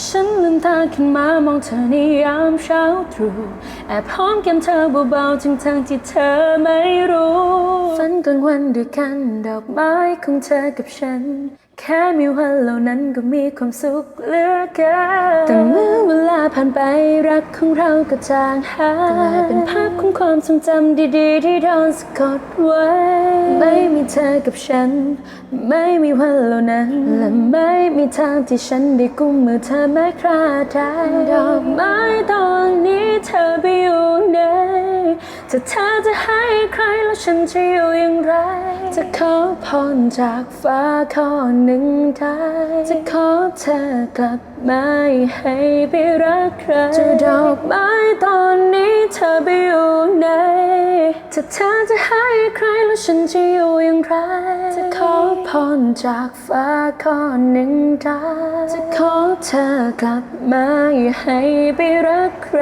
ฉันลืมตาขึ้นมามองเธอในยามเช้าตรู่แอบหอมแก้มเธอเบาๆทั้งทางที่เธอไม่รู้ฝันกลางวันด้วยกันดอกไม้ของเธอกับฉัน แค่มีวันเหล่านั้นก็มีความสุขเหลือเกินแต่เมื่อเวลาผ่านไปรักของเราก็จางหายกลายเป็นภาพของความทรงจำดีๆ ที่โดนสะกดไว้ไม่ เธอกับฉัน ไม่มีวันเหล่านั้น และไม่มีทางที่ฉันได้กุมมือเธอแม้คราใดดอกไม้ตอนนี้เธอไปอยู่ไหนถ้าเธอจะให้ใครแล้วฉันจะอยู่อย่างไร จะขอพรจากฟ้าข้อหนึ่งได้จะขอเธอกลับมาให้ไปรักใครจะดอกไม้ตอนนี้เธอไป ถ้าเธอจะให้ใครแล้วฉันจะอยู่อย่างไร จะขอพรจากฟ้าข้อหนึ่งได้จะขอเธอกลับมาให้ไปรักใคร